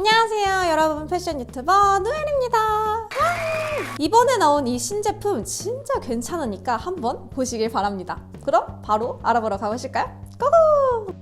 안녕하세요 여러분 패션 유튜버 누엘입니다 와! 이번에 나온 이 신제품 진짜 괜찮으니까 한번 보시길 바랍니다 그럼 바로 알아보러 가보실까요? 고고!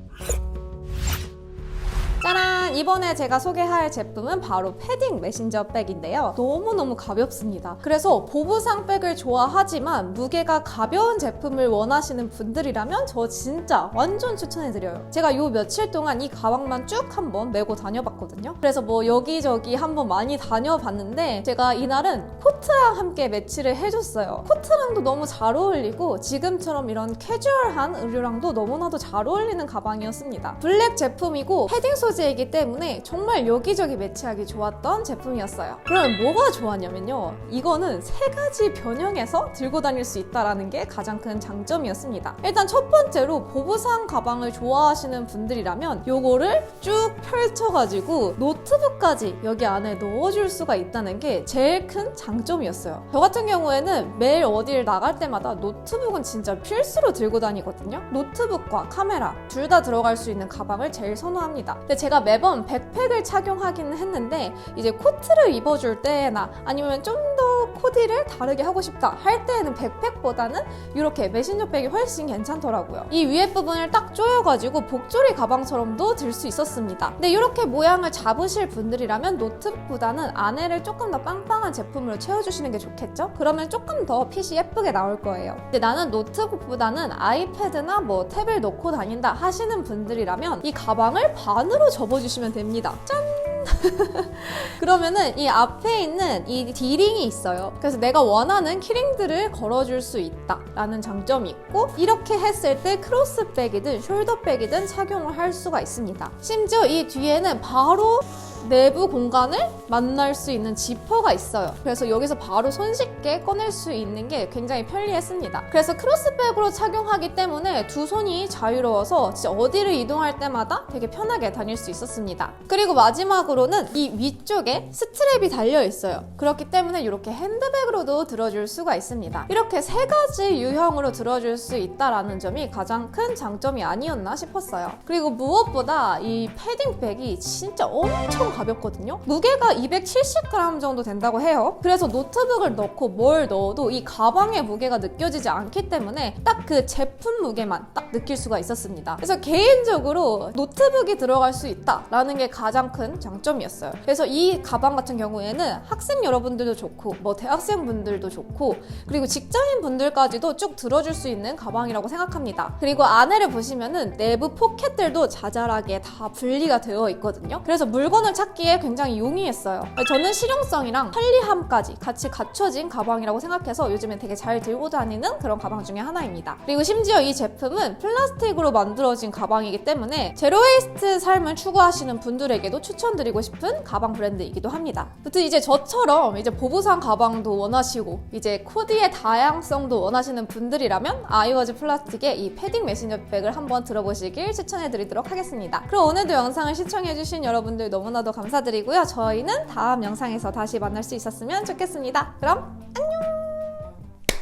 짜란! 이번에 제가 소개할 제품은 바로 패딩 메신저 백인데요. 너무너무 가볍습니다. 그래서 보부상 백을 좋아하지만 무게가 가벼운 제품을 원하시는 분들이라면 저 진짜 완전 추천해드려요. 제가 요 며칠 동안 이 가방만 쭉 한번 메고 다녀봤거든요. 그래서 뭐 여기저기 한번 많이 다녀봤는데 제가 이날은 코트랑 함께 매치를 해줬어요. 코트랑도 너무 잘 어울리고 지금처럼 이런 캐주얼한 의류랑도 너무나도 잘 어울리는 가방이었습니다. 블랙 제품이고 패딩 소 재이기 때문에 정말 여기저기 매치하기 좋았던 제품이었어요. 그러면 뭐가 좋았냐면요. 이거는 세 가지 변형해서 들고 다닐 수 있다는 게 가장 큰 장점이었습니다. 일단 첫 번째로 보부상 가방을 좋아하시는 분들이라면 요거를 쭉 펼쳐가지고 노트북까지 여기 안에 넣어줄 수가 있다는 게 제일 큰 장점이었어요. 저 같은 경우에는 매일 어디를 나갈 때마다 노트북은 진짜 필수로 들고 다니거든요. 노트북과 카메라 둘 다 들어갈 수 있는 가방을 제일 선호합니다. 근데 제가 매번 백팩을 착용하기는 했는데 이제 코트를 입어줄 때나 아니면 좀더 코디를 다르게 하고 싶다 할 때에는 백팩보다는 이렇게 메신저백이 훨씬 괜찮더라고요. 이 위에 부분을 딱 조여가지고 복조리 가방처럼도 들 수 있었습니다. 근데 이렇게 모양을 잡으실 분들이라면 노트북보다는 안에를 조금 더 빵빵한 제품으로 채워주시는 게 좋겠죠? 그러면 조금 더 핏이 예쁘게 나올 거예요. 근데 나는 노트북보다는 아이패드나 뭐 탭을 놓고 다닌다 하시는 분들이라면 이 가방을 반으로 접어주시면 됩니다. 짠! 그러면은 이 앞에 있는 이 디링이 있어요. 그래서 내가 원하는 키링들을 걸어줄 수 있다라는 장점이 있고 이렇게 했을 때 크로스백이든 숄더백이든 착용을 할 수가 있습니다. 심지어 이 뒤에는 바로 내부 공간을 만날 수 있는 지퍼가 있어요. 그래서 여기서 바로 손쉽게 꺼낼 수 있는 게 굉장히 편리했습니다. 그래서 크로스백으로 착용하기 때문에 두 손이 자유로워서 진짜 어디를 이동할 때마다 되게 편하게 다닐 수 있었습니다. 그리고 마지막으로는 이 위쪽에 스트랩이 달려 있어요. 그렇기 때문에 이렇게 핸드백으로도 들어줄 수가 있습니다. 이렇게 세 가지 유형으로 들어줄 수 있다라는 점이 가장 큰 장점이 아니었나 싶었어요. 그리고 무엇보다 이 패딩백이 진짜 엄청 가볍거든요. 무게가 270g 정도 된다고 해요. 그래서 노트북을 넣고 뭘 넣어도 이 가방의 무게가 느껴지지 않기 때문에 딱 그 제품 무게만 딱 느낄 수가 있었습니다. 그래서 개인적으로 노트북이 들어갈 수 있다라는 게 가장 큰 장점이었어요. 그래서 이 가방 같은 경우에는 학생 여러분들도 좋고 뭐 대학생 분들도 좋고 그리고 직장인 분들까지도 쭉 들어줄 수 있는 가방이라고 생각합니다. 그리고 안에를 보시면은 내부 포켓들도 자잘하게 다 분리가 되어 있거든요. 그래서 물건을 찾기에 굉장히 용이했어요. 저는 실용성이랑 편리함까지 같이 갖춰진 가방이라고 생각해서 요즘에 되게 잘 들고 다니는 그런 가방 중에 하나입니다. 그리고 심지어 이 제품은 플라스틱으로 만들어진 가방이기 때문에 제로웨이스트 삶을 추구하시는 분들에게도 추천드리고 싶은 가방 브랜드이기도 합니다. 아무튼 이제 저처럼 이제 보부상 가방도 원하시고 이제 코디의 다양성도 원하시는 분들이라면 아이워즈 플라스틱의 이 패딩 메신저 백을 한번 들어보시길 추천해드리도록 하겠습니다. 그럼 오늘도 영상을 시청해주신 여러분들 너무나도 감사드리고요. 저희는 다음 영상에서 다시 만날 수 있었으면 좋겠습니다. 그럼 안녕!